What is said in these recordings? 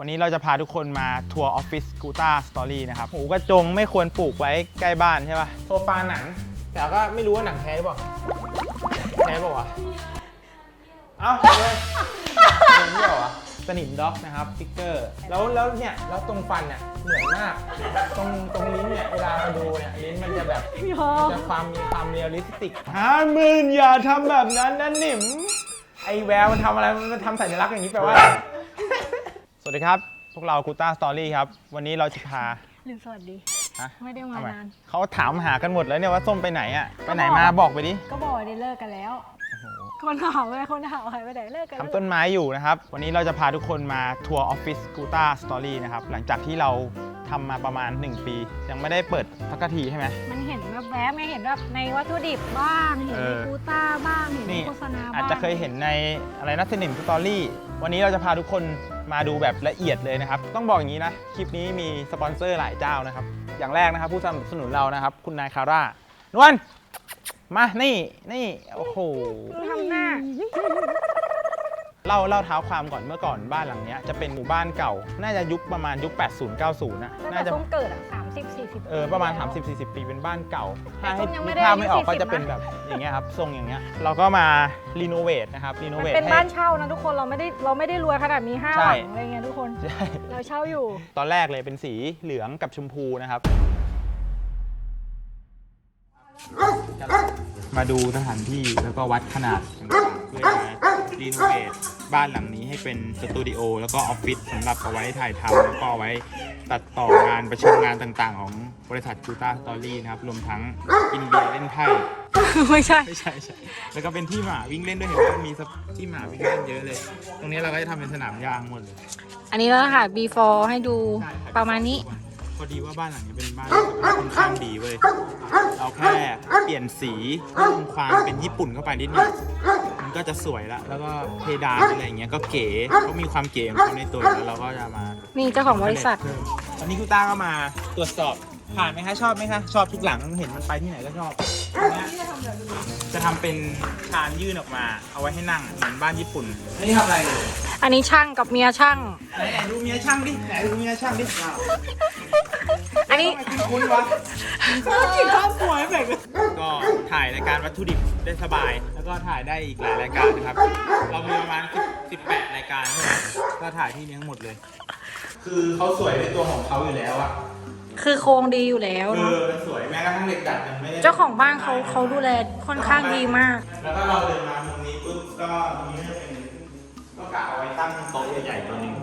วันนี้เราจะพาทุกคนมาทัวร์ออฟฟิศกูต้าสตอรี่นะครับหูกระจงไม่ควรปลูกไว้ใกล้บ้านใช่ป่ะโซฟาหนัง แต่ก็ไม่รู้ว่าหนังแท้หรือเปล่าแท้เปล่าวะเอ้าเลยเป็นเหี้ยวะสนิมด็อกนะครับสติ๊กเกอร์ แล้วแล้วเนี่ยแล้วตรงฟันเนี่ยเหมือนมาก ตรงตรงลิ้นเนี่ยเวลามาดูเนี่ยลิ้นมันจะแบบยอมจะความมีความเรียลลิสติกห้าหมื่นอย่าทำแบบนั้นนะหนิมไอแววมันทำอะไรมันทำสัญลักษณ์อย่างนี้แปลว่าอะไร สวัสดีครับ พวกเรากูต้าสตอรี่ครับ วันนี้เราจะพาหรือสวัสดี ฮะ ไม่ได้มาทำไมนาน เขาถามหากันหมดแล้วเนี่ยว่าส้มไปไหนอะไปไหนมาบอกไปดิก็บอกว่าได้เลิกกันแล้ว คนถามเลยคนถามใครไปไหนเลิกกันทำต้นไม้อยู่นะครับ วันนี้เราจะพาทุกคนมาทัวร์ออฟฟิศกูต้าสตอรี่นะครับ หลังจากที่เราทำมาประมาณ 1 ปี ยังไม่ได้เปิดสักทีใช่ไหม มันเห็นแบบแวบๆไม่เห็นแบบในวัตถุดิบบ้าง เห็นเอในอ กูต้าบ้าง เห็นในนี่โฆษณาบ้างอาจจะเคยเห็นในอะไรนะสนิมสตอรี่ วันนี้เราจะพาทุกคนมาดูแบบละเอียดเลยนะครับ ต้องบอกอย่างนี้นะ คลิปนี้มีสปอนเซอร์หลายเจ้านะครับ อย่างแรกนะครับ ผู้สนับสนุนเรานะครับ คุณนายคาร่านวลมานี่นี่โอ้โหทำหน้าเล่าเล่าเท้าความก่อนเมื่อก่อนบ้านหลังเนี้ยจะเป็นหมู่บ้านเก่า น่าจะยุคประมาณยุค 80 90นะตั้งน่าแต่จะส้มเกิดอะสาม สิบสี่สิบเออประมาณ 30-40 ปีเป็นบ้านเก่า ถ้าให้แต่ส้มยังนึไม่กได้ภาพไม่ออกอายุก็40จะเป็นแบบอย่างเงี้ยครับทรงอย่างเงี้ยเราก็มารีโนเวทนะครับรีโนมันเวทเป็นให้บ้านเช่านะทุกคนเราไม่ได้เราไม่ได้รวยขนาดมีห้าใช่หลังอะไรเงี้ยทุกคนใช่เราเช่าอยู่ ตอนแรกเลยเป็นสีเหลืองกับชมพูนะครับ มาดูสถานที่แล้วก็วัดขนาดต่างๆเพื่อจะรีโนเวทบ้านหลังนี้ให้เป็นสตูดิโอแล้วก็ออฟฟิศสำหรับเอาไว้ถ่ายทำแล้วก็เอาไว้ตัดต่องานประชุมงานต่างๆ ของบริษัทกูตาสตอรี่นะครับ รวมทั้งกินเบียร์เล่นไพ่ไม่ใช่ไม่ใช่ใช่แล้วก็เป็นที่หมาวิ่งเล่นด้วยเห็นว่ามีที่หมาวิ่งเล่นเยอะเลย ตรงนี้เราก็จะทำเป็นสนามยางหมดเลย อันนี้เราถ่าย before ให้ดูประมาณนี้ อดีว่าบ้านหลังนี้เป็นบ้านที่ค่อนข้างดีเว้ยเราแค่เปลี่ยนสีเพิ่มความเป็นญี่ปุ่นเข้าไปนิดหนึงมันก็จะสวยละแล้วก็เพดานอะไรอย่างเงี้ยก็เก๋เขามีความเก๋ของเขาในตัวอยู่แล้วเราก็จะมานี่เจ้าของบริษัทเพิ่มตอนนี้คุณต้าก็มาตรวจสอบ ผ่านไหมคะชอบไหมคะชอบทุกหลังเห็นมันไปที่ไหนก็ชอบตรงเนี้ยจะทำเป็นชานยื่นออกมา เอาไว้ให้นั่งเหมือนบ้านญี่ปุ่นนี่ทำอะไรอยู่อันนี้ช่างกับเมียช่าง ไหนไหนดูเมียช่างดิไหนดูเมียช่างดิอันนี้คุณวะกินข้าวสวยแบบก็ถ่ายรายการวัตถุดิบได้สบาย แล้วก็ถ่ายได้อีกหลายรายการนะครับ เรามีประมาณ10 18รายการใช่ไหมก็ถ่ายที่นี้ทั้งหมดเลย คือเขาสวยในตัวของเขาอยู่แล้วอะ คือโครงดีอยู่แล้วเอเนาะอมันสวยแม้กระทั่งเหล็กดัดยังไม่ได้เจ้าของบ้านเขาเขาดูแลค่อนข้างดีมาก แล้วก็เราเดินมามุมนี้ปุ๊บก็ตรงนี้ก็จะเป็นก็กะเอาไว้ตั้งโต๊ะใหญ่ๆตัวหนึง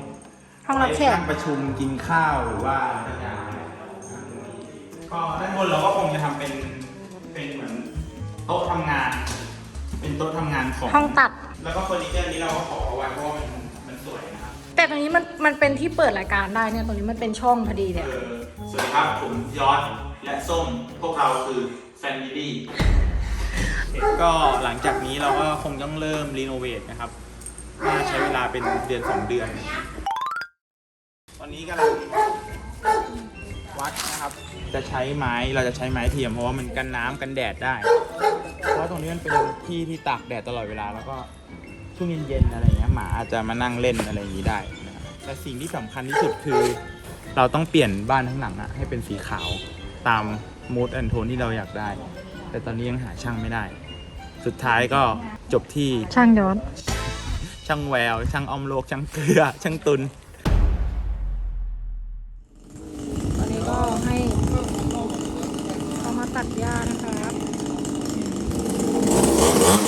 ห้องรับแขกนั่งประชุมกินข้าวหรือว่าอะไรอย่างเงี้ยก็ด้านบนเราก็คงจะทำเป็นเป็นเหมือนโต๊ะทำงาน เป็นโต๊ะทำงานของ ห้องตัด แล้วก็เฟอร์นิเจอร์นี้เราก็ขอเอาไว้เพราะว่ามันมันสวยนะครับ แต่ตรงนี้มันมันเป็นที่เปิดรายการได้เนี่ยตรงนี้มันเป็นช่องพอดีเนี่ย เออสวัสดีครับผมยอดและส้มพวกเราคือแฟนบิลี่ก็หลังจากนี้เราก็คงต้องเริ่มรีโนเวทนะครับน่าใช้เวลาเป็นเดือนสองเดือน ตอนนี้กำลังวัดนะครับ จะใช้ไม้เราจะใช้ไม้เทียมเพราะว่ามันกันน้ำกันแดดได้ เพราะตรงนี้มันเป็นที่ที่ตากแดดตลอดเวลาแล้วก็ ช่วงเย็นๆอะไรเงี้ยหมาอาจจะมานั่งเล่นอะไรอย่างนี้ได้นะครับแต่สิ่งที่สำคัญที่สุดคือ เราต้องเปลี่ยนบ้านทั้งหลังอะให้เป็นสีขาวตามมูดแอนโทนที่เราอยากได้ แต่ตอนนี้ยังหาช่างไม่ได้ สุดท้ายก็จบที่ช่างย้อนช่างแวว ช่างออมโลกช่างเกลือ ช่างตุน ตอนนี้ก็ให้เขามาตัดหญ้านะครับ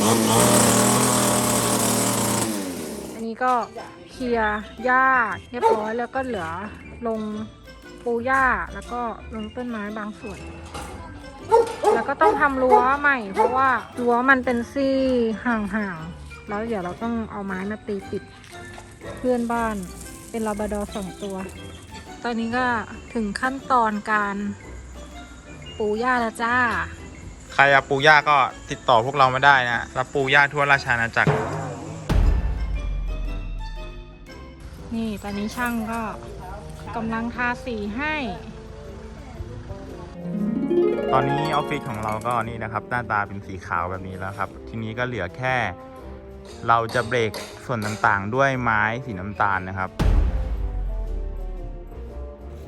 อั นี้ก็เคลียร์หญ้าเรียบร้อยแล้วก็เหลือลงปูหญ้าแล้วก็ลงต้นไม้บางส่วน แล้วก็ต้องทำรั้วใหม่ เพราะว่ารั้วมันเป็นซี่ห่างๆแล้วเดี๋ยวเราต้องเอาไม้มาตีปิดเพื่อนบ้านเป็นลาบาดอสองตัว ตอนนี้ก็ถึงขั้นตอนการปูหญ้าแล้วจ้า ใครอยากปูหญ้าก็ติดต่อพวกเรามาได้นะรับปูหญ้าทั่วราชอาณาจักร นี่ตอนนี้ช่างก็กำลังทาสีให้ ตอนนี้ออฟฟิศของเราก็นี่นะครับหน้าตาเป็นสีขาวแบบนี้แล้วครับ ทีนี้ก็เหลือแค่เราจะเบรกส่วนต่างๆ ด้วยไม้สีน้ำตาลนะครับ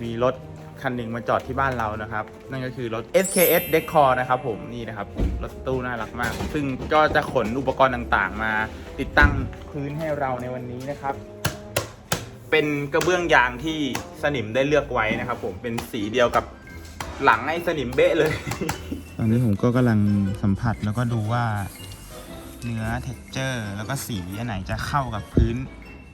มีรถคันหนึ่งมาจอดที่บ้านเรานะครับ นั่นก็คือรถ SKS Decor นะครับผมนี่นะครับรถตู้น่ารักมาก ซึ่งก็จะขนอุปกรณ์ต่างๆ มาติดตั้งพื้นให้เราในวันนี้นะครับ เป็นกระเบื้องยางที่สนิมได้เลือกไว้นะครับ ผมเป็นสีเดียวกับหลังไอ้สนิมเบ๊ะเลย ตอนนี้ผมก็กำลังสัมผัสแล้วก็ดูว่า เนื้อเท็กเจอร์ แล้วก็สีอันไหนจะเข้ากับพื้น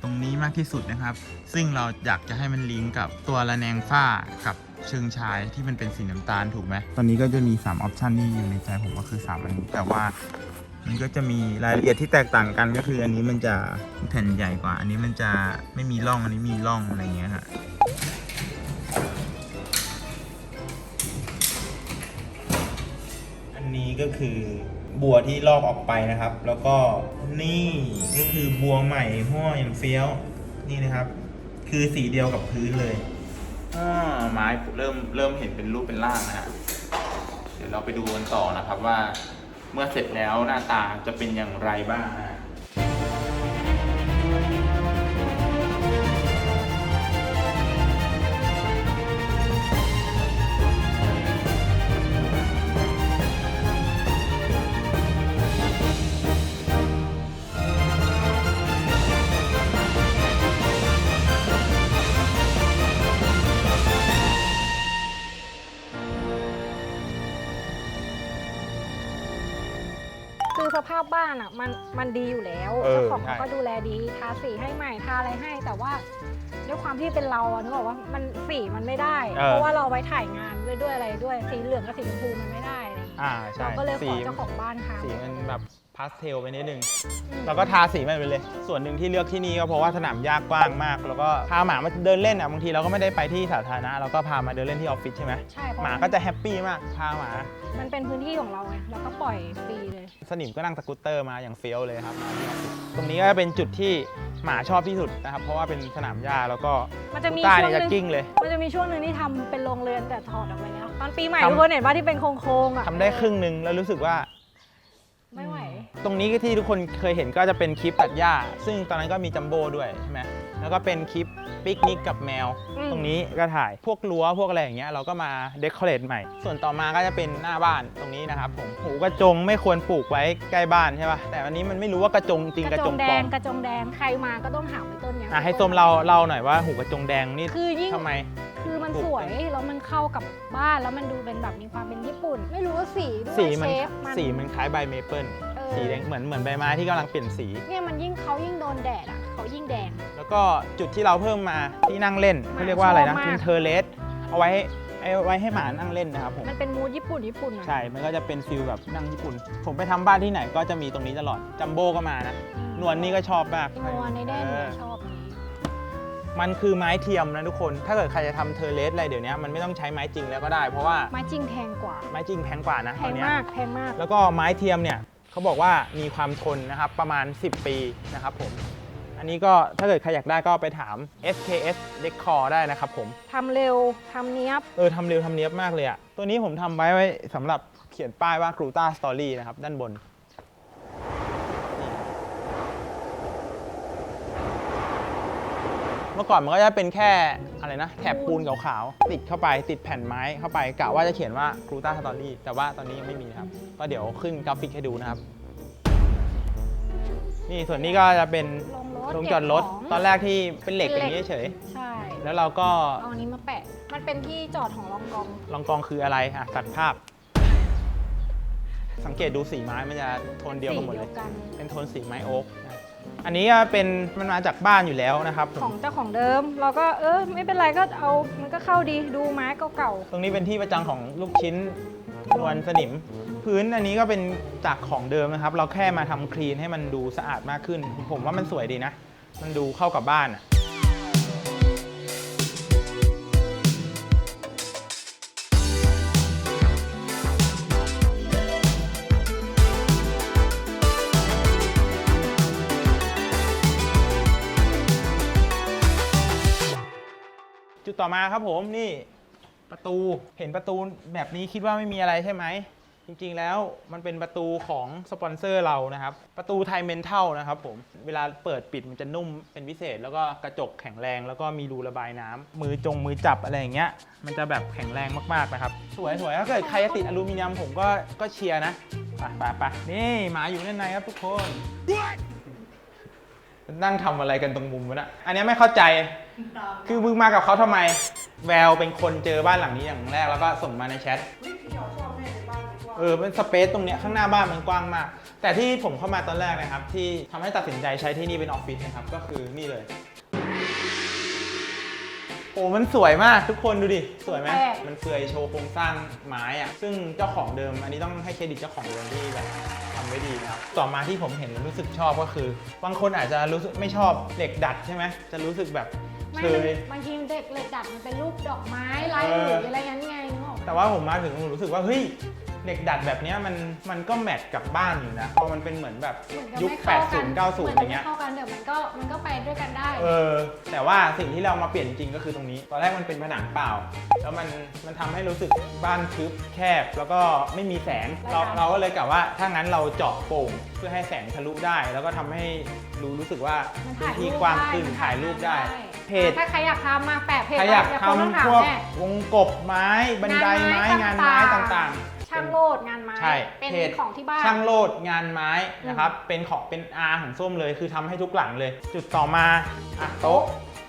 ตรงนี้มากที่สุดนะครับ ซึ่งเราอยากจะให้มันลิงก์กับตัวระแนงฝ้ากับเชิงชายที่มันเป็นสีน้ำตาลถูกไหม ตอนนี้ก็จะมี3ออปชันที่อยู่ในใจผมก็คือ3อันนี้แต่ว่า มันก็จะมีรายละเอียดที่แตกต่างกันก็คือ อันนี้มันจะแผ่นใหญ่กว่า อันนี้มันจะไม่มีร่องอันนี้มีร่องอะไรเงี้ยฮะอันนี้ก็คือบัวที่ลอกออกไปนะครับ แล้วก็นี่ก็คือบัวใหม่ห้ออย่างเฟี้ยวนี่นะครับ คือสีเดียวกับพื้นเลยอ่าไม้เริ่มเริ่มเห็นเป็นรูปเป็นร่างนะฮะเดี๋ยวเราไปดูกันต่อนะครับว่า เมื่อเสร็จแล้วหน้าตาจะเป็นอย่างไรบ้างนะ เออเจ้าของใช่เขาก็ดูแลดีทาสีให้ใหม่ทาอะไรให้ แต่ว่าด้วยความที่เป็นเราอะนึกออกว่ามันสีมันไม่ได้ เออ เพราะว่าเราไว้ถ่ายงานด้วยด้วยอะไรด้วยสีเหลืองกับสีชมพูมันไม่ได้อะไร อย่างเงี้ยอ่าใช่เราก็เลยขสีอเจ้าของบ้านทำสีมันแบบพาสเทลไปนิดนึงอืมเราก็ทาสีมันไปเลย ส่วนหนึ่งที่เลือกที่นี่ก็เพราะว่าสนามหญ้ากว้างมาก แล้วก็พาหมามาเดินเล่นอะบางทีเราก็ไม่ได้ไปที่สาธารณะเราก็พามาเดินเล่นที่ออฟฟิศใช่ไหมใช่เพราะหมาก็จะแฮปปี้มากพาหมา มันเป็นพื้นที่ของเราไงเราก็ปล่อยฟรีเลย สนิมก็นั่งสกูตเตอร์มาอย่างเฟี้ยวเลยครับมาที่ออฟฟิศตรงนี้ก็เป็นจุดที่หมาชอบที่สุดนะครับเพราะว่าเป็นสนามหญ้าแล้วก็มันจะมีใต้ช่วงเนี่ยหจะนึงกิ้งเลยมันจะมีช่วงหนึ่งที่ทำเป็นโรงเรือนแต่ถอดออกไปแล้ว ตอนปีใหม่ทำ ทุกคนเห็นว่าที่เป็นโค้งๆอะทำได้ครึ่งหนึ่งแล้วรู้สึกว่า ไม่ไหว ตรงนี้ก็ที่ทุกคนเคยเห็นก็จะเป็นคลิปตัดหญ้า ซึ่งตอนนั้นก็มีจัมโบ้ด้วยใช่ไหมแล้วก็เป็นคลิปปิกนิกกับแมว อืม ตรงนี้ก็ถ่ายพวกรั้วพวกอะไรอย่างเงี้ยเราก็มาเดคอเรทใหม่ ส่วนต่อมาก็จะเป็นหน้าบ้านตรงนี้นะครับผมหูกระจงไม่ควรปลูกไว้ใกล้บ้านใช่ป่ะแต่อันนี้มันไม่รู้ว่ากระจงจริงกระจงแดปลองมกระจงแดงใครมาก็ต้องหาไว้ต้นเนี้ยอะให้ส้มเราเล่าหน่อยว่าหูกระจงแดงนี่คือยิ่งทำไม คือมันสวยแล้วมันเข้ากับบ้านแล้วมันดูเป็นแบบมีความเป็นญี่ปุ่น ไม่รู้ว่าสีด้วยสีมันเชฟมัน สีมันคล้ายใบเมเปิลเออ สีแดงเหมือนเหมือนใบไม้ที่กำลังเปลี่ยนสี เนี่ยมันยิ่งเขายิ่งโดนแดดอะเขายิ่งแดง แล้วก็จุดที่เราเพิ่มมาที่นั่งเล่นหมาเขาเรียกว่าอะไรนะชอบมาก เป็นเทอร์เลสเอาไว้เอาไว้ให้หมานั่งเล่นนะครับผมมันเป็นมูดญี่ปุ่นญี่ปุ่นอะใช่ มันก็จะเป็นฟิลแบบนั่งญี่ปุ่น ผมไปทำบ้านที่ไหนก็จะมีตรงนี้ตลอดจัมโบ้ก็มานะนวลนี่ก็ชอบมากนวลในแดนเอเนี่ยอชอบนี้ มันคือไม้เทียมนะทุกคน ถ้าเกิดใครจะทำเทอร์เลสอะไรเดี๋ยวนี้มันไม่ต้องใช้ไม้จริงแล้วก็ได้ เพราะว่าไม้จริงแพงกว่า ไม้จริงแพงกว่านะแพตอนงเนี้ยมากแพงมาก แล้วก็ไม้เทียมเนี่ยเขาบอกว่ามีความทนนะครับประมาณ 10 ปีนะครับผม อันนี้ก็ถ้าเกิดใครอยากได้ก็ไปถาม SKS Decor ได้นะครับผม ทำเร็ว ทำเนี้ยบ เออทำเร็วทำเนียบมากเลยอะตัวนี้ผมทำไว้ไว้สำหรับเขียนป้ายว่า g r u t a Story นะครับ ด้านบน มื่อก่อนมันก็จะเป็นแค่อะไรนะ แถบปูนขาวๆติดเข้าไปติดแผ่นไม้เข้าไปกะว่าจะเขียนว่า g r u t a Story แต่ว่าตอนนี้ยังไม่มีนะครับ ก็เดี๋ยวขึ้นกราฟิกให้ดูนะครับ นี่ส่วนนี้ก็จะเป็นลงรถโรงจอดรถเก็บของตอนแรกที่เป็นเหล็กอย่างนี้เฉยใช่ๆแล้วเราก็เอาอันนี้มาแปะ มันเป็นที่จอดของรองกองลองกองคืออะไรอะตัดภาพ สังเกตดูสีไม้มันจะโทนเดียวกันหมดเลยสีกันเป็นโทนสีไม้โอ๊กนะ อันนี้ก็เป็นมันมาจากบ้านอยู่แล้วนะครับผมของเจ้าของเดิม เราก็เออไม่เป็นไรก็เอามันก็เข้าดีดูไม้เก่าตรงนี้เป็นที่ประจังของลูกชิ้นนวลสนิม พื้นอันนี้ก็เป็นจากของเดิมนะครับ เราแค่มาทำคลีนให้มันดูสะอาดมากขึ้น ผมว่ามันสวยดีนะ มันดูเข้ากับบ้านอะ ต่อมาครับผมนี่ประตูเห็นประตูแบบนี้คิดว่าไม่มีอะไรใช่ไหม จริงๆแล้วมันเป็นประตูของสปอนเซอร์เรานะครับ ประตูไทยเมนทัลนะครับผม เวลาเปิดปิดมันจะนุ่มเป็นพิเศษ แล้วก็กระจกแข็งแรงแล้วก็มีรูระบายน้ำมือจงมือจับอะไรอย่างเงี้ยมันจะแบบแข็งแรงมากๆนะครับ สวยสวยถ้าเกิดใครจะติดอลูมิเนียมผมก็ก็เชียร์นะไปไปไปนี่หมาอยู่ด้านในครับทุกคนนั่งทำอะไรกันตรงมุมวะนะอันนี้ไม่เข้าใจ คือมึงมากับเขาทำไม แววเป็นคนเจอบ้านหลังนี้อย่างแรกแล้วก็ส่งมาในแชทเออเป็นสเปซตรงเนี้ยข้างหน้าบ้านมันกว้างมาก แต่ที่ผมเข้ามาตอนแรกนะครับ ที่ทำให้ตัดสินใจใช้ที่นี่เป็นออฟฟิศนะครับ ก็คือนี่เลย โอ้มันสวยมากทุกคนดูดิ สวยไหมแปลก มันเฟือยโชว์โครงสร้างไม้อะซึ่งเจ้าของเดิม อันนี้ต้องให้เครดิตเจ้าของเดิมที่แบบทำไว้ดีนะครับ ต่อมาที่ผมเห็นแล้วรู้สึกชอบก็คือ บางคนอาจจะรู้สึกไม่ชอบเหล็กดัดใช่ไหมจะรู้สึกแบบ ไม่เชมันยบางทีเด็กเลยดัดมันเป็นรูปดอกไม้ลายหเอลุอยอะไรงั้นไงนึกออกปะ แต่ว่าผมมาถึงผมรู้สึกว่าเฮ้ย เหล็กดัดแบบเนี้ยมันมันก็แมทกับบ้านอยู่นะพอมันเป็นเหมือนแบบเหมือนกับยุคไม่เข้ากัน80 90เหมือนอจะย่างไม่เงี้ย เข้ากันเดี๋ยวมันก็มันก็ไปด้วยกันได้ เออ แต่ว่าสิ่งที่เรามาเปลี่ยนจริงๆก็คือตรงนี้ ตอนแรกมันเป็นผนังเปล่า แล้วมันมันทำให้รู้สึกบ้านทึบแคบ แล้วก็ไม่มีแสง เราแล้วเราก็เลยกะว่าถ้างั้นเราเจาะโป่งเพื่อให้แสงทะลุได้ แล้วก็ทำให้รู้รู้สึกว่ามันพื้ถ่านยที่รูปกว้างได้ขึ้นมันถ่ายรูปได้ เพจ ถ้าใครอยากทำมาแปะเพจใครอยากไว้ทเดี๋วคนต้องถามำพวกแน่ วงกบไม้บันไดไม้งานไม้ต่างๆ ช่างโลดงานไม้ใช่เป็นเพจของที่บ้านช่างโลดงานไม้นะครับเป็นของเป็นอาของส้มเลย คือทำให้ทุกหลังเลย จุดต่อมาอะโต๊ะ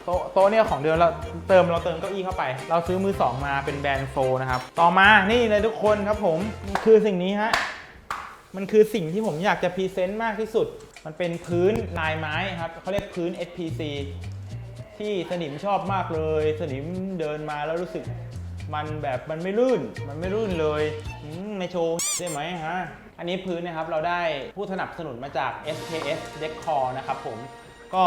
โต๊ะโต๊ะเนี่ยของเดิมเราเติมเราเติมเก้าอี้เข้าไป เราซื้อมือสองมาเป็นแบรนด์โฟนะครับ ต่อมานี่เลยทุกคนครับผมมันคือสิ่งนี้ฮะมันคือสิ่งที่ผมอยากจะพรีเซนต์มากที่สุด มันเป็นพื้นลายไม้ครับเขาเรียกพื้น SPC ที่สนิมชอบมากเลย สนิมเดินมาแล้วรู้สึก มันแบบมันไม่ลื่น มันไม่ลื่นเลยอืมในโชว์ใช่ไหมฮะ อันนี้พื้นนะครับเราได้ผู้สนับสนุนมาจาก SKS Decor นะครับผม ก็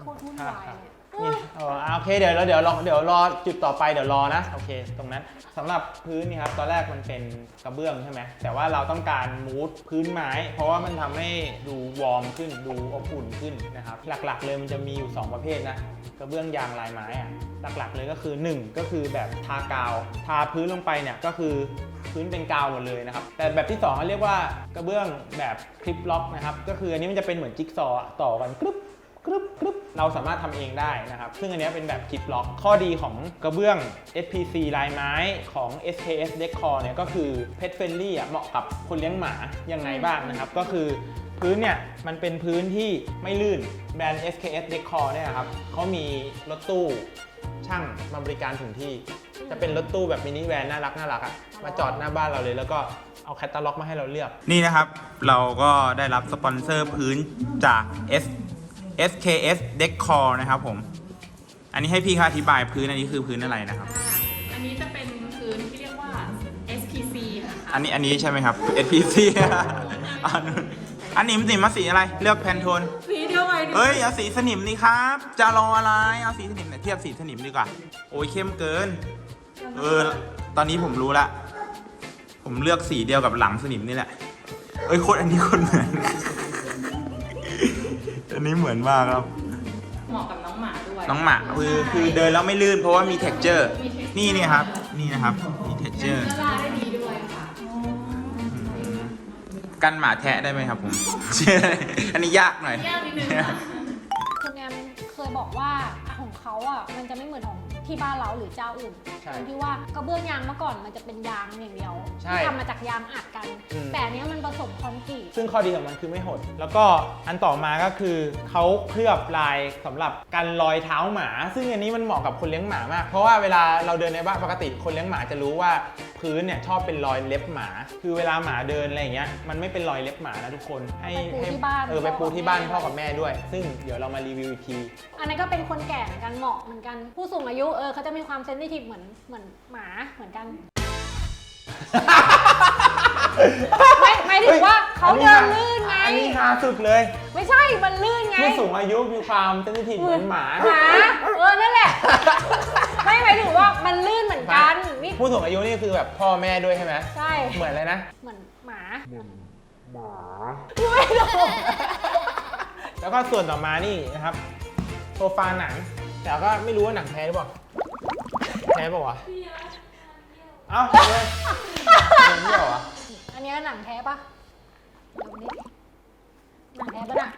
โคตรวุ่นวายเลย นี่อออะโอเคเดี๋ยวเราเดี๋ยวรอเดี๋ยวรอจุดต่อไปเดี๋ยวรอนะโอเค ตรงนั้นสำหรับพื้นนี่ครับตอนแรกมันเป็นกระเบื้องใช่ไหมแต่ว่าเราต้องการมูดพื้นไม้ เพราะว่ามันทำให้ดูวอร์มขึ้นดูอบอุ่นขึ้นนะครับหลักๆ เลยมันจะมีอยู่ 2 ประเภทนะกระเบื้องยางลายไม้อะหลักๆ เลยก็คือ 1 ก็คือแบบทากาว ทาพื้นลงไปเนี่ยก็คือพื้นเป็นกาวหมดเลยนะครับ แต่แบบที่2เขาเรียกว่ากระเบื้องแบบคลิปล็อกนะครับ ก็คืออันนี้มันจะเป็นเหมือนจิ๊กซอว์ต่อกันกรึ๊บ กรึบกรึบเราสามารถทำเองได้นะครับ ซึ่งอันเนี้ยเป็นแบบคลิปล็อก ข้อดีของกระเบื้อง SPC ลายไม้ของ SKS Decor เนี่ยก็คือ Pet Friendly อะเหมาะกับคนเลี้ยงหมายังไงบ้างนะครับ ก็คือพื้นเนี่ย มันเป็นพื้นที่ไม่ลื่นแบรนด์ SKS Decor เนี่ยนะครับเขามีรถตู้ช่างมาบริการถึงที่ จะเป็นรถตู้แบบมินิแวนน่ารักน่ารักอะมาจอดหน้าบ้านเราเลย แล้วก็เอาแคตตาล็อกมาให้เราเลือก นี่นะครับ เราก็ได้รับสปอนเซอร์พื้นจาก S SKS Decor นะครับผม อันนี้ให้พี่เขาอธิบายพื้นอันนี้คือพื้นอะไรนะครับอ่าอันนี้จะเป็นพื้นที่เรียกว่า SPC ค่ะอันนี้อันนี้ใช่ไหมครับ SPC อันนู้นอันนี้มันสีมาสีอะไร เลือกแพนโทน สีเดียวไงเฮ้ยเอาสีสนิมนี่ครับ จะรออะไร เอาสีสนิมเนี่ยเทียบสีสนิมดีกว่า โอ้ยเข้มเกิน เออ ตอนนี้ผมรู้ละ ผมเลือกสีเดียวกับหลังสนิมนี่แหละ เอ้ยโคตรอันนี้โคนเหมือน อันนี้เหมือนมากครับ เหมาะกับน้องหมาด้วยน้องหมาคือคือเดินแล้วไม่ลื่นเพราะว่ามี texture มี texture นี่นี่ครับ นี่นะครับ มี texture ละลายได้ดีด้วยค่ะกันหมาแทะได้ไหมครับผม อันนี้ยากหน่อย ยากนิดนึงค่ะ คุณแอมเคยบอกว่าของเขาอะมันจะไม่เหมือนของ ที่บ้านเราหรือเจ้าอื่นใช่ตรงที่ว่ากระเบื้องยางเมื่อก่อนมันจะเป็นยางอย่างเดียวใช่ที่ทำมาจากยางอัดกัน อืม แต่อันเนี้ยมันผสมคอนกรีตซึ่งข้อดีของมันคือไม่หด แล้วก็อันต่อมาก็คือเขาเคลือบลายสำหรับกันรอยเท้าหมา ซึ่งอันนี้มันเหมาะกับคนเลี้ยงหมามาก เพราะว่าเวลาเราเดินในบ้านปกติคนเลี้ยงหมาจะรู้ว่าพื้นเนี่ยชอบเป็นรอยเล็บหมา คือเวลาหมาเดินอะไรอย่างเงี้ยมันไม่เป็นรอยเล็บหมานะทุกคนให้ไปปูให้ที่บ้านเออไปปูที่บ้านพ่พ่ออกักับบแม่ แม่ด้วย ซึ่งเดี๋ยวเรามารีวิวอีกที อันนั้นก็เป็นคนแก่เหมือนกันเหมาะเหมือนกันผู้สูงอายุเออเขาจะมีความเซนซิทีฟเหมือนเหมือนหมาเหมือนกัน ไม่ไม่ถึงว่าเขาเดินลื่นไง อันนี้ฮาสุดเลย ไม่ใช่มันลื่นไงผู้สูงอายุมีความเซนซิทีฟเหมือนหมาหมาเออนั่นแหละ ไม่หมายถึงว่ามันลื่นเหมือนกันนี่ผู้สูงอายุนี่คือแบบพ่อแม่ด้วยใช่ไหมใช่เหมือนอะไรนะเหมือนหมาแล้วก็ส่วนต่อมานี่นะครับโซฟาหนังแต่ก็ไม่รู้ว่าหนังแท้หรือเปล่าแท้ปล่าวะเอ้าเลยเที่ยวอะอันนี้หนังแท้ปะเดี๋ยววันนี้หนังแท้ปะน่ะ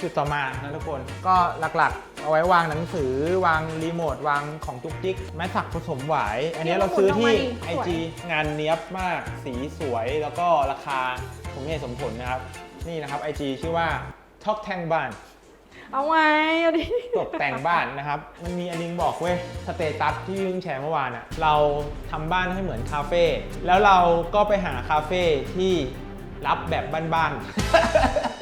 จุดต่อมานะทุกคนก็หลักๆ เอาไว้วางหนังสือวางรีโมทวางของจุกจิกแม้สักผสมหวาย อันนี้เราซื้อที่ IG งานเนี้ยบมากสีสวยแล้วก็ราคาสมเหตุสมผลนะครับ นี่นะครับ IG ชื่อว่า ท็อกแทงบ้าน เอาไว้เอาดิตกแต่งบ้านนะครับ มันมีอันนึงบอกเว้ย สเตตัสที่เพิ่งแชร์เมื่อวานอะเราทำบ้านให้เหมือนคาเฟ่แล้วเราก็ไปหาคาเฟ่ที่รับแบบบ้านๆ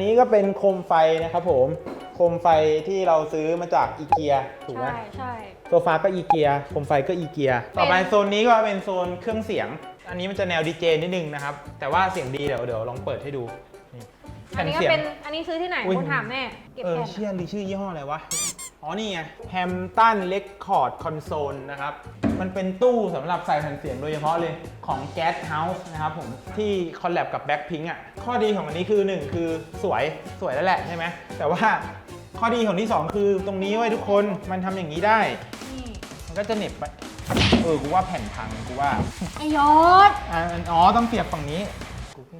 นนี้ก็เป็นโคมไฟนะครับผม โคมไฟที่เราซื้อมาจากอีเกียถูกไหมใช่ใช่โซฟาก็อีเกียโคมไฟก็อีเกียต่อไปโซนนี้ก็เป็นโซนเครื่องเสียง อันนี้มันจะแนวดีเจนิดนึงนะครับ แต่ว่าเสียงดีเดี๋ยวเดี๋ยวลองเปิดให้ดูนี่ อัแผ่นนนี้ก็เสียงเป็น อันนี้ซื้อที่ไหนอุ๊ยคุณถามแม่ เก็บเออแผ่นเชื่ออะหรือชื่อยี่ห้ออะไรวะ อ๋อ นี่ไงแฮมตันเ e คคอร์ดคอนโซลนะครับ มันเป็นตู้สำหรับใส่แผ่นเสียงโดยเฉพาะเลยของ Gas House นะครับผม ที่คอลแลบกับ Blackpink อะ ข้อดีของอันนี้คือ 1 คือสวยสวยแล้วแหละใช่ไหม แต่ว่าข้อดีของที่ 2 คือตรงนี้ไว้ยทุกคนมันทำอย่างนี้ได้ นี่มันก็จะเหน็บไป เออ กูว่าแผ่นพัง กูว่า ไอยศ อ่าอ๋อ ต้องเสียบฝั่งนี้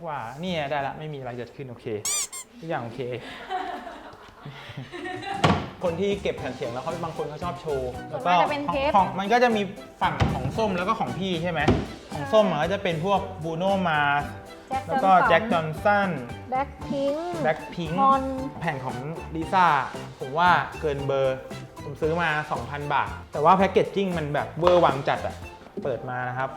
กูคิดว่านี่ได้ละไม่มีอะไรเกิดขึ้นโอเคทุกอย่างโอเค คนที่เก็บแผ่นเสียงแล้วเขาบางคนเขาชอบโชว์แล้วก็ส่วนมากจะเป็นเทป ของมันก็จะมีฝั่งของส้มแล้วก็ของพี่ใช่ไหมของส้มมันก็จะเป็นพวกบูโนมาแจ็คแล้วก็แจ็คจอห์นสัน แบ็คพิง แบล็คพิงมอน แผ่นของลิซ่า ผมว่าเกินเบอร์ ผมซื้อมา 2,000 บาท แต่ว่าแพคเกจจิ้งมันแบบเวอร์วังจัดอะเปิดมานะครับ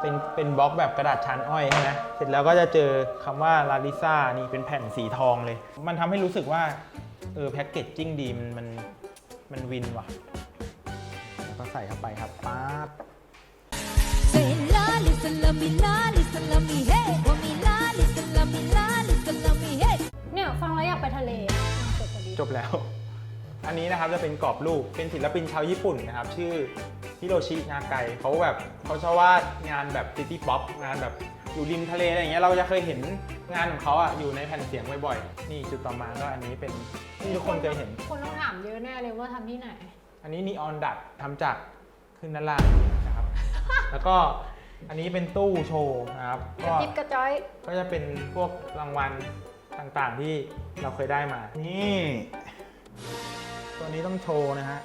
เป็นเป็นบล็อกแบบกระดาษชั้นอ้อยใช่ไหมเสร็จแล้วก็จะเจอคำว่าลาลิซ่านี่เป็นแผ่นสีทองเลย มันทำให้รู้สึกว่าเออแพ็กเกจจิ้งดีมันมันมันวินว่ะแล้วก็ใส่เข้าไปครับป๊าบ Say la, listen, love me, la, listen, love me, hey. Want me, la, listen, love me, la, listen, love me, hey. เนี่ยฟังแล้วอยากไปทะเลจบพอดี จบแล้ว อันนี้นะครับจะเป็นกรอบรูป เป็นศิลปินชาวญี่ปุ่นนะครับ ชื่อ ฮิโรชินาไกเขาแบบเขาชอบวาดงานแบบซิตี้ป๊อปงานแบบอยู่ริมทะเลอะไรอย่างเงี้ยเราจะเคยเห็นงานของเขาอะอยู่ในแผ่นเสียงบ่อยๆ นี่จุดต่อมาก็อันนี้เป็นที่ทุกคนเคยเห็น คนต้องถามเยอะแน่เลยว่าทำที่ไหน อันนี้นีออนดัดทำจากขึ้นด้านล่างนะครับ แล้วก็อันนี้เป็นตู้โชว์นะครับกระก็ จิบกระจ้อย ก็จะเป็นพวกรางวัลต่างๆที่เราเคยได้มา นี่ ตัวนี้ต้องโชว์นะฮะ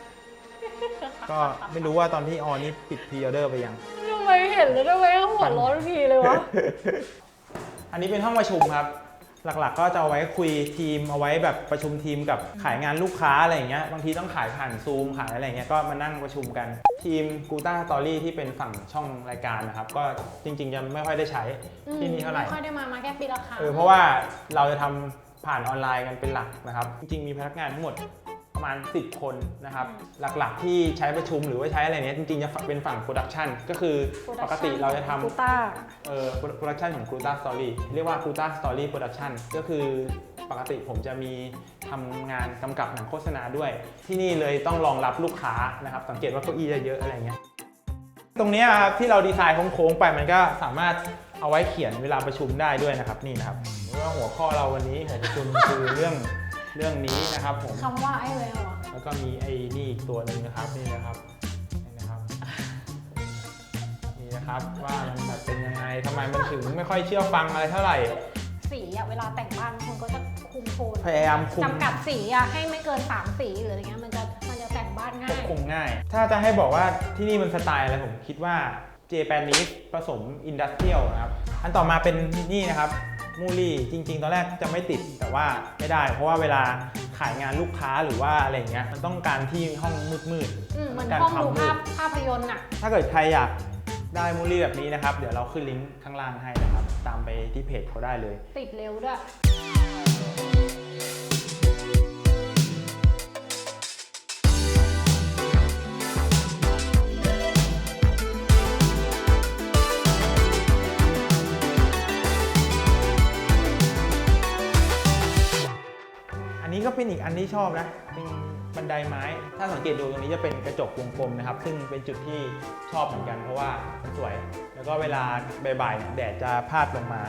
ก็ไม่รู้ว่าตอนที่ออนนี่ปิดพรีออเดอร์ไปยัง ทำไมเห็นแล้วทำไมต้องหัวเร้อนทีเลยวะ อันนี้เป็นห้องประชุมครับ หลักๆ ก็จะเอาไว้คุยทีมเอาไว้แบบประชุมทีมกับขายงานลูกค้าอะไรอย่างเงี้ย บางทีต้องขายผ่านซูมขายอะไรอย่างเงี้ย ก็มานั่งประชุมกัน ทีมกูต้าสตอรี่ที่เป็นฝั่งช่องรายการนะครับ ก็จริงๆยังไม่ค่อยได้ใช้ที่นี่เท่าไหร่ไม่ค่อยได้มา มาแค่ปีละครั้งเออเพราะว่าเราจะทำผ่านออนไลน์กันเป็นหลักนะครับ จริงๆมีพนักงานทั้งหมด ประมาณ 10 คนนะครับ หลักๆที่ใช้ประชุมหรือว่าใช้อะไรเนี้ยจริงๆ จะเป็นฝั่งโปรดักชันก็คือปกติเราจะทำกูต้าเอ่อโปรดักชันของ g r u t a Story เรียกว่า g r u t a Story Production ก็คือปกติผมจะมีทำงานกำกับหนังโฆษณาด้วย ที่นี่เลยต้องรองรับลูกค้านะครับ สังเกตว่าเก้าอี้จะเยอะอะไรเงี้ยตรงเนี้ยครับที่เราดีไซน์โค้งๆไปมันก็สามารถเอาไว้เขียนเวลาประชุมได้ด้วยนะครับนี่นะครับว่าหัวข้อเราวันนี้หัวประชุมคือเรื่อง เรื่องนี้นะครับผมคำว่าไอ้แววอะแล้วก็มีไอ้นี่อีกตัวหนึ่งนะครับนี่นะครับนี่นะครับนี่นะครับว่ามันแบบเป็นยังไงทำไมมันถึงไม่ค่อยเชื่อฟังอะไรเท่าไหร่ สีอะเวลาแต่งบ้านคนก็จะคุมโทนพยายามคุมจำกัดสีอะให้ไม่เกิน3สีหรืออะไรเงี้ยมันจะมันจะแต่งบ้านง่าควบยคุมง่าย ถ้าจะให้บอกว่าที่นี่มันสไตล์อะไรผมคิดว่า เจแปนนิสผสมอินดัสเทรียลนะครับ อันต่อมาเป็นนี่นะครับมูลี่จริง ๆ ตอนแรกจะไม่ติดแต่ว่าไม่ได้ เพราะว่าเวลาขายงานลูกค้าหรือว่าอะไรอย่างเงี้ยมันต้องการที่ห้องมืดๆอืมเหต้มันการห้องควมดูมืภาดพภาพยนตร์อะถ้าเกิดใครอยากได้มูลลี่แบบนี้นะครับ เดี๋ยวเราขึ้นลิงก์ข้างล่างให้นะครับ ตามไปที่เพจเขาได้เลย ติดเร็วด้วย ที่ชอบนะเป็นบันไดไม้ ถ้าสังเกตดูตรงนี้จะเป็นกระจกวงกลมนะครับ ซึ่งเป็นจุดที่ชอบเหมือนกันเพราะว่ามันสวย แล้วก็เวลาบ่ายๆเนี่ยแดดจะพาดลงมา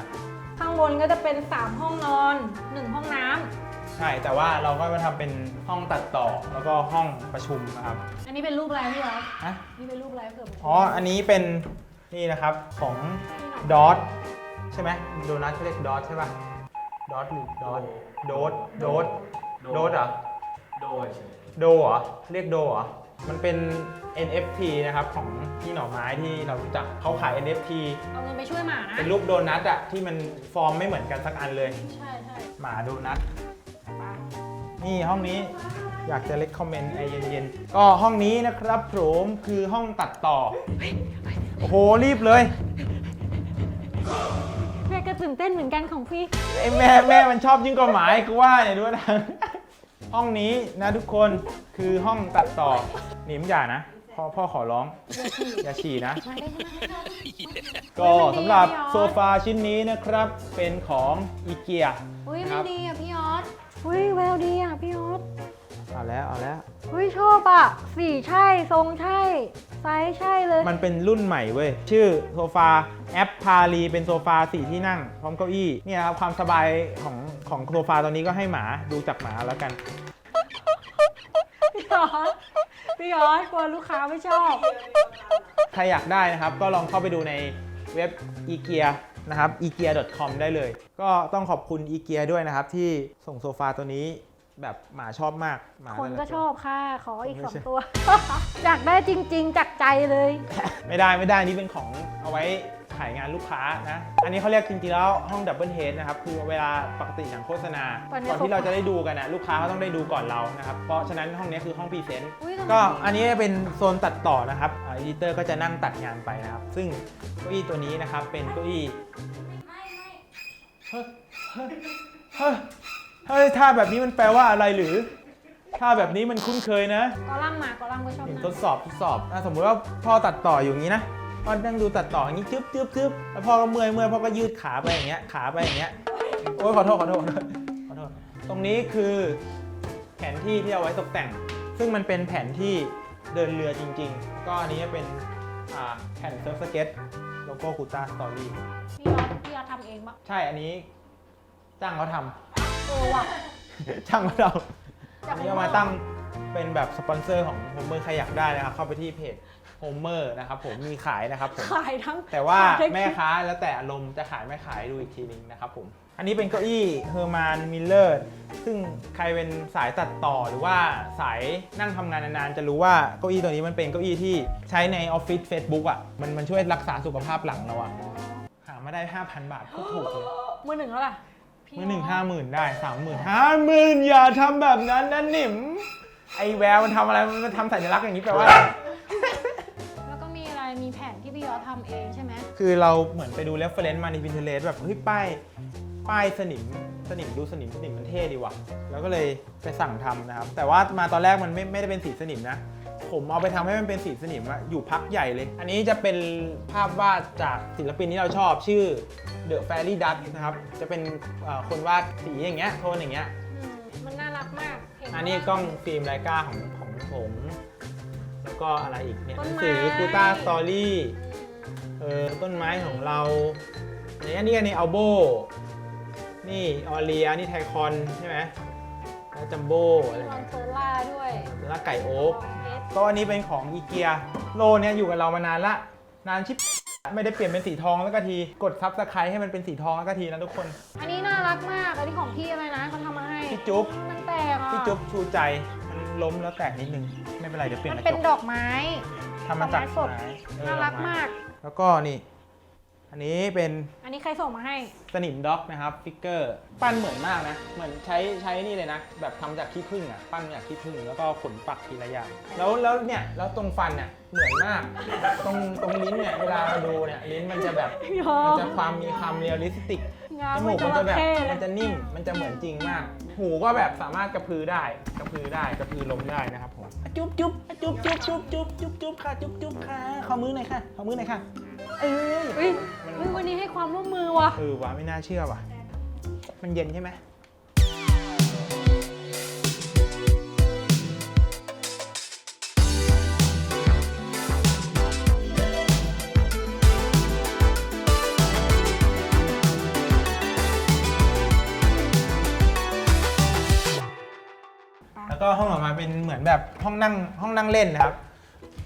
ข้างบนก็จะเป็น 3 ห้องนอน 1 ห้องน้ำใช่แต่ว่าเราก็มาทำเป็นห้องตัดต่อแล้วก็ห้องประชุมนะครับอันนี้เป็นรูปอะไรพี่วะฮะนี่เป็นรูปอะไรเผื่อผมอ๋ออันนี้เป็นนี่นะครับของดอทใช่ไหมโดนัทเขาเรียกดอทใช่ป่ะดอทหรือดอทโดดโดด โดดเหรอ โดยเฉยโดเหรอ เรียกโดเหรอ มันเป็น NFT นะครับของพี่หน่อไม้ที่เรารู้จักเขาขาย NFT เอาเงินไปช่วยหมานะ เป็นรูปโดนัทอะที่มันฟอร์มไม่เหมือนกันสักอันเลย ใช่ใช่หมาโดนัทนี่ห้องนี้อยากจะเล็กคอมเมนต์ไอเย็นๆ ก็ห้องนี้นะครับผมคือห้องตัดต่อ โอ้โห รีบเลยแม่ก็ตื่นเต้นเหมือนกันของพี่ ไอแม่แม่มันชอบยิ่งกว่าหมากูว่าเนี่ยดูนะ ห้องนี้นะทุกคนคือห้องตัดต่อหนิมอย่านะพ่อพ่อขอร้อง อย่าฉี่นะ ก็สำหรับโซฟาชิ้นนี้นะครับเป็นของอีเกียอุ้ยคมัรันบ ดีอะพี่ยอดอุ้ยแววดีอะพี่ยอด เอาแล้วเอาแล้วอุ้ยชอบอะสีใช่ทรงใช่ ไซส์ใช่เลย มันเป็นรุ่นใหม่เว้ย ชื่อโซฟาแอปพาลีเป็นโซฟาสี่ที่นั่ง พร้อมเก้าอี้เนี่ยครับความสบายของของโซฟาตัวนี้ก็ให้หมาดูจากหมาแล้วกัน พี่ยอดพี่ยอดกลัวลูกค้าไม่ชอบ ใครอยากได้นะครับ ก็ลองเข้าไปดูในเว็บ e g e a นะครับ e g e a com ได้เลย ก็ต้องขอบคุณ e g e a ด้วยนะครับ ที่ส่งโซฟาตัวนี้ แบบหมาชอบมากหมาคนแต่ละก็ตัวชอบค่ะ ขออีกไม่สองใช่ตัวอยากได้จริง ๆจากใจเลย ไม่ได้ไม่ได้นี่เป็นของเอาไว้ขายงานลูกค้านะ อันนี้เขาเรียกจริงๆแล้วห้องดับเบิลเฮดนะครับ คือเวลาปกติหนังโฆษณาตอนนี้ก่อนที่เราจะได้ดูกันนะลูกค้าเขาต้องได้ดูก่อนเรานะครับ เพราะฉะนั้นห้องนี้คือห้องพรีเซนต์อุ๊ยทำไมก็อันนี้เป็นโซนตัดต่อนะครับเอดิเตอร์ก็จะนั่งตัดงานไปนะครับ ซึ่งเก้าอี้ตัวนี้นะครับเป็นเก้าอี้เฮ้ยเฮ้ย เฮ้ยเฮ้ยท่าแบบนี้มันแปลว่าอะไรหรือ ท่าแบบนี้มันคุ้นเคยนะ กอลัมน์มากอลัมน์ก็ชอบเห็นนะทดสอบทดสอบอะสมมุติว่าพ่อตัดต่ออยู่อย่างนี้นะพ่อนั่งดูตัดต่ออย่างนี้จึ๊บจึ๊บจึ๊บแล้วพ่อก็เมื่อยเมื่อยพ่อก็ยืดขาไปอย่างเงี้ยขาไปอย่างเงี้ยโอ้ยขอโทษขอโทษขอโทษขอโทษ ตรงนี้คือแผนที่ที่เอาไว้ตกแต่ง ซึ่งมันเป็นแผนที่เดินเรือจริง ๆ ก็อันนี้เป็นอ่าแผ่นเซิร์ฟสเก็ตโลโก้คูต้าสตอรี่พี่ยอดพี่ยอดทำเองปะใช่อันนี้จ้างเขาทำ เออว่ะช่างของเราจาอักนนี้เอามาตั้งเป็นแบบสปอนเซอร์ของโฮมเมอร์ใครอยากได้นะครับ เข้าไปที่เพจโฮมเมอร์นะครับผมมีขายนะครับผม ขายทั้งแต่ว่าขยทั้งแม่ค้าแล้วแต่อารมณ์จะขายไม่ขายดูอีกทีนึงนะครับผม อันนี้เป็นเก้าอี้เฮอร์มานมิลเลอร์ซึ่งใครเป็นสายตัดต่อหรือว่าสายนั่งทำงานนานๆ จะรู้ว่าเก้าอี้ตัวนี้มันเป็นเก้าอี้ที่ใช้ในออฟฟิศ Facebook อะมันมันช่วยรักษาสุขภาพหลังเราอะหามาได้ 5,000 บาทโคตรถูกเลยมือหนึ่งเท่าไหร่พี่ มือหนึ่งยดห้าหมื่นได้สามหมื่นห้าหมื่นอย่าทำแบบนั้นนะหนิม ไอแววมันทำอะไรมันทำสัญลักษณ์อย่างนี้แปลว่าอะไรแล้วก็มีอะไรมีแผ่นที่พี่ยอดทำเองใช่ไหมคือเราเหมือนไปดูเรฟเฟรนซ์มาใน Pinterest แบบเฮ้ยป้ายป้ายสนิมสนิมดูสนิมสนิมมันเท่ดีว่ะ แล้วก็เลยไปสั่งทำนะครับ แต่ว่ามาตอนแรกมันไม่ไม่ได้เป็นสีสนิมนะ ผมเอาไปทำให้มันเป็นสีสนิมอะอยู่พักใหญ่เลย อันนี้จะเป็นภาพวาดจากศิลปินที่เราชอบชื่อ The Fairy Dust นะครับ จะเป็นเอ่อคนวาดสีอย่างเงี้ยโทนอย่างเงี้ยอืมมันน่ารักมากเห็อันนี้กล้องฟิล์มไลกาของของผม แล้วก็อะไรอีกเนี่ยต้หนนังไม้สือกูต้าสตอรี่เออต้นไม้ของเราอันนี้อันนี้อันนี้อัลโบนี่ออเลียนี่ไทคอนใช่ไหม แล้วจัมโบ้อะไรมีคอนเงี้ยเซอร่าด้วยแล้วไก่โอ๊กเอสก็อันนี้เป็นของอีเกียโลเนี่ยอยู่กับเรามานานละ นานชิบไม่ได้เปลี่ยนเป็นสีทองแล้วก็ที กดซับสไครต์ให้มันเป็นสีทองแล้วก็ทีนะทุกคน อันนี้น่ารักมากอันนี้ของพี่อะไรนะเขาทำมาให้พี่จุ๊บ มันแตกอะพี่จุ๊บชูใจมันล้มแล้วแตกนิดนึง ไม่เป็นไรเดี๋ยวเปลี่ยนมันกระเป็นจกดอกไม้ ทำมาจากดอกไม้สด ไม้เออน่ารักดอไมาก แล้วก็นี่ อันนี้เป็นอันนี้ใครส่งมาให้ สนิมด็อกนะครับฟิกเกอร์ ปั้นเหมือนมากนะ เหมือนใช้ใช้นี่เลยนะ แบบทำจากขี้ผึ้งอะ ปั้นจากขี้ผึ้งแล้วก็ขนปักทีละอย่าง แล้วแล้วเนี่ย แล้วตรงฟันเนี่ยเหมือนมาก ตรงตรงลิ้นเนี่ย เวลาเราดูเนี่ย ลิ้นมันจะแบบ ยอมันมจะความมีความเรียลลิสติก งามจมูกมันจะแบบเท่เลมันยจะนิ่ม มันจะเหมือนจริงมาก หูก็แบบสามารถกระพือได้ กระพือได้ กระพือลมได้นะครับผม จุ๊บจุ๊บจุ๊บจุ๊บจุ๊บจุ๊บจุ๊บจุ๊บค่ะ จุ๊บจุ๊บค่ะ ขอมือหน่อยค่ะ ขอมือหน่อยค่ะ เอ้ยอุ้ยวันนี้ให้ความร่วมมือว่ะ เออว่ะไม่น่าเชื่อว่ะ มันเย็นใช่ไหมแล้วก็ห้องออกมาเป็นเหมือนแบบห้องนั่งห้องนั่งเล่นนะครับ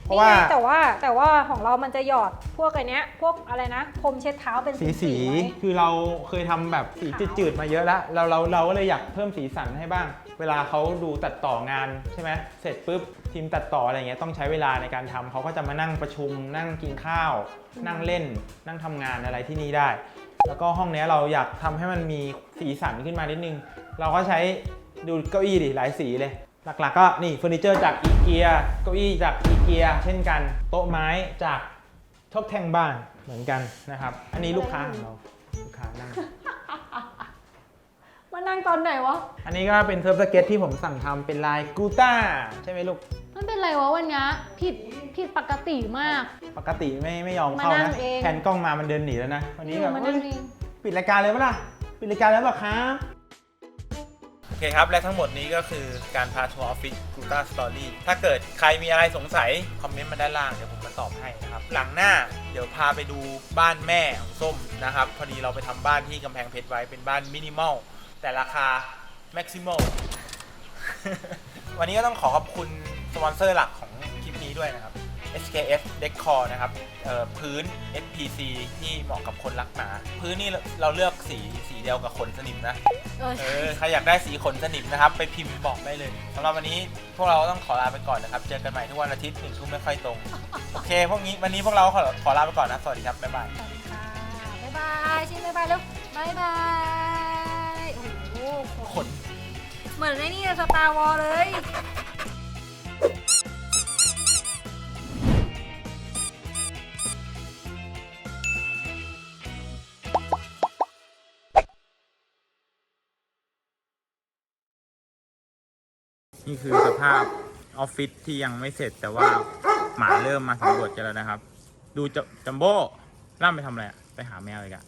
เพราะว่า นี่ไงแต่ว่าแต่ว่าของเรามันจะหยอดพวกไอเนี้ย พวกอะไรนะพรมเช็ดเท้าเป็นสีสีๆไว้ คือเราเคยทำแบบสีจืดๆมาเยอะแล้วเราเราเราก็เลยอยากเพิ่มสีสันให้บ้าง เวลาเขาดูตัดต่องานใช่ไหมเสร็จปุ๊บทีมตัดต่ออะไรเงี้ยต้องใช้เวลาในการทำเขาก็จะมานั่งประชุม นั่งกินข้าว นั่งเล่น นั่งทำงานอะไรที่นี่ได้ แล้วก็ห้องเนี้ยเราอยากทำให้มันมีสีสันขึ้นมานิดนึง เราก็ใช้ดูเก้าอี้ดิหลายสีเลย หลักๆก็นี่เฟอร์นิเจอร์จากอีเกียเก้าอี้จากอีเกียเช่นกัน โต๊ะไม้จากชกแทงบ้านเหมือนกันนะครับ อันนี้ลูกค้าของเราลูกค้านั่งมานั่งตอนไหนวะ อันนี้ก็เป็นเซิร์ฟสเก็ตที่ผมสั่งทำเป็นลายกูต้าใช่ไหมลูก มันเป็นไรวะวันเนี้ยผิดผิดปกติมาก ปกติไม่ไม่ยอมเข้ามานั่นะงเองแผนกล้องมามันเดินหนีแล้วนะวันนี้แบบมาเอ้นั่ยงเองปิดรายการเลยปะล่ะปิดรายการแล้วปะครับโอเคครับ และทั้งหมดนี้ก็คือการพาทัวร์ออฟฟิศกูต้าสตอรี่ถ้าเกิดใครมีอะไรสงสัย คอมเมนต์มาด้านล่าง เดี๋ยวผมมาตอบให้นะครับ หลังหน้าเดี๋ยวพาไปดูบ้านแม่ของส้มนะครับ พอดีเราไปทำบ้านที่กำแพงเพชรไว้เป็นบ้านมินิมอลแต่ราคาแม็กซิมอล วันนี้ก็ต้องขอขอบคุณสปอนเซอร์หลักของคลิปนี้ด้วยนะครับ SKF Decor นะครับเอ่อพื้น SPC ที่เหมาะกับคนรักหมา พื้นนี่เราเลือกสีสีเดียวกับขนสนิมนะเออเออใครอยากได้สีขนสนิมนะครับ ไปพิมพ์บอกได้เลยสำหรับวันนี้พวกเราต้องขอลาไปก่อนนะครับ เจอกันใหม่ทุกวันอาทิตย์หนึ่งทุ่มไม่ค่อยตรง โอเค พวกนี้วันนี้พวกเราขอขอลาไปก่อนนะ สวัสดีครับ บ๊ายบาย สวัสดีค่ะ บ๊ายบายชิมบ๊ายบายเร็วบ๊ายบาย โอ้โหขน เหมือนไอ้นี่สตาร์วอลเลย นี่คือสภาพออฟฟิศที่ยังไม่เสร็จแต่ว่าหมาเริ่มมาสำรวจกันแล้วนะครับ ดูจจัมโบ้ล่ามไปทำอะไรอะไปหาแมวอีกอะ